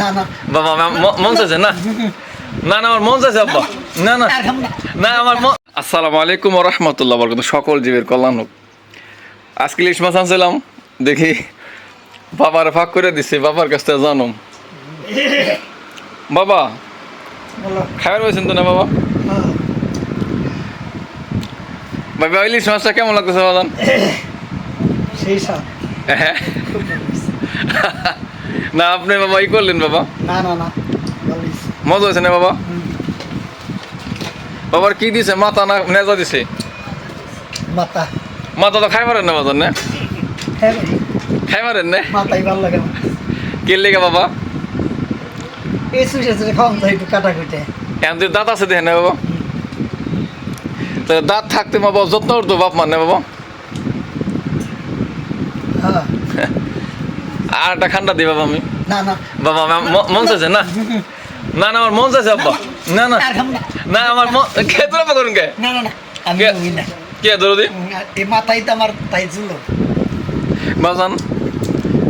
না না। বাবা মন চাইছে না? না না আমার মন চাইছে আব্বা। না না। না। আমার আসসালামু আলাইকুম রহমতুল্লাহ বরকত সকল জীবের কল্যাণ হোক। আজকে ইলিশ মাছ আনছিলাম। দেখি বাবার ফাঁক করে দিছে বাবার কাছ থেকে জানুম। বাবা খাবার পাইছেন তো না বাবা? হ্যাঁ। বাবা ইলিশ মাছটা কেমন লাগতেছে বাদান সেই হয়েছে। না আপনি বাবা ই করলেন বাবা? না না না মজা হয়েছে না বাবা। বাবার কি দিছে? মাথা না নেজা দিছে? মাথা। মাথা তো খাই পারেন না বাজার না? হ্যাঁ খাই পারেন না? মাথাই ভালো লাগে না। কে লেগে বাবা? এই সুসে সুসে খাওয়ান তো একটু কাটা কুটে এখন তুই দাঁত আছে দেখে না বাবা? তো দাঁত থাকতে বাবা যত্ন করতো বাপ মান বাবা? হ্যাঁ। আর একটা খান্ডা দিই বাবা আমি। না না। বাবা মন চাইছে না? না না আমার মন চাইছে আব্বা। না না। না আমার মন খেয়ে তোরা করুন কে? না না না আমি কে- না। কে দরদি? মাথাই তো আমার তাই ছিল। বাজান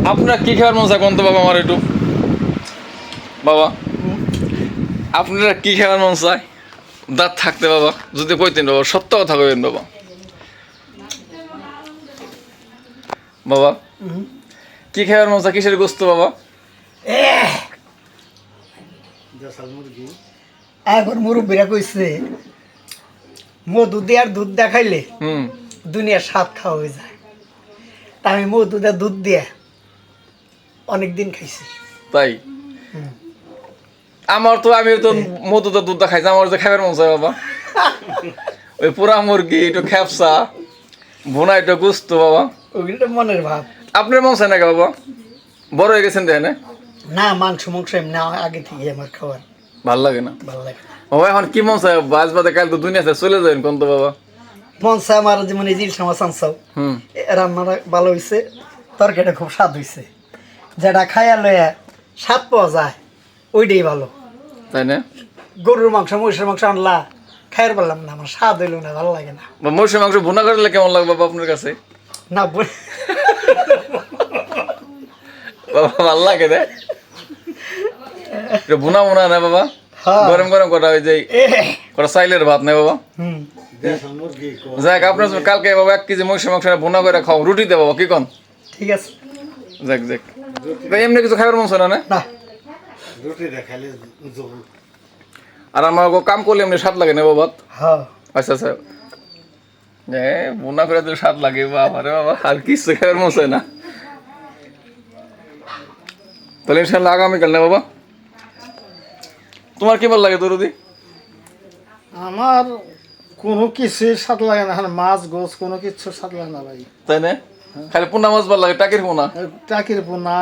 আপনার কি খাওয়ার মন চায় কোন তো বাবা আমার একটু? বাবা আপনারা কি খাওয়ার মন চায়? দাঁত থাকতে বাবা যদি কইতেন বাবা সত্য কথা কইবেন বাবা। বাবা। কি খাওয়ার মজা? কিসের গোস্ত বাবা? এখন মুরব্বীরা কইছে মধু দিয়ে আর দুধ দেখাইলে হুম। দুনিয়ার স্বাদ খাওয়া হয়ে যায়। তা আমি মধু দিয়ে দুধ দিয়ে অনেক দিন খাইছি। তাই। আমার তো আমি তো মধু তো দুধ খাইছি আমার যে খাবার মন চায় বাবা। ওই পুরা মুরগি একটু খেপসা ভুনা একটু গুস্ত বাবা। ওগুলো মনের ভাব। আপনার মন চায় নাকি বাবা বড় হয়ে গেছেন তাই না না মাংস মাংস এমনি আগে থেকে আমার খাবার ভালো লাগে না? ভালো লাগে না। বাবা এখন কি মন চায় বাজ বাদে কাল তো দুনিয়াতে চলে যাবেন কোন তো বাবা? মন চায় আমার যেমন এই জিল সময় চান্সাও হুম। রান্নাটা ভালো হয়েছে তরকারিটা খুব স্বাদ হয়েছে যেটা খাইয়া লইয়া স্বাদ পাওয়া যায় ওইটাই ভালো। তাই না? গরুর মাংস মহিষের মাংস আনলা খাইয়ার পারলাম না আমার স্বাদ হইল না ভালো লাগে না। মরসুম মাংস ভুনা করলে কেমন লাগবে বাবা আপনার কাছে? না বাবা ভালো লাগে একটু ভুনা ভুনা না বাবা। হ্যাঁ। গরম গরম কটা ওই যে কটা চাইলের ভাত নেই বাবা। হুম। যাক আপনার কালকে বাবা এক কেজি মহিষের মাংস ভুনা করে খাও রুটি দে বাবা কি কন? ঠিক আছে। যাক যাক। এমনি কিছু খাবার মন না না? আর আমার কাম করলে এমনি স্বাদ লাগে না বাবা হ্যাঁ। আচ্ছা আচ্ছা। ভুনা করে দিলে স্বাদ লাগে বাবা রে বাবা আর কিছু খাবার চায় না। তাহলে ইনশাল্লাহ আগামীকাল না বাবা? তোমার কি ভালো লাগে দরদি? আমার কোনো কিছুই স্বাদ লাগে না এখন মাছ গোছ কোনো কিছু স্বাদ লাগে না ভাই। তাই না? খালি পোনা মাছ ভালো লাগে টাকির পোনা? টাকির পোনা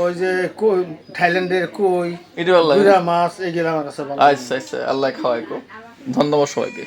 ওই যে কই থাইল্যান্ডের কই এটি ভালো লাগে। মাছ এগুলো আমার কাছে ভালো আচ্ছা আচ্ছা আল্লাহ খাওয়াই কো ধন্যবাদ সবাইকে।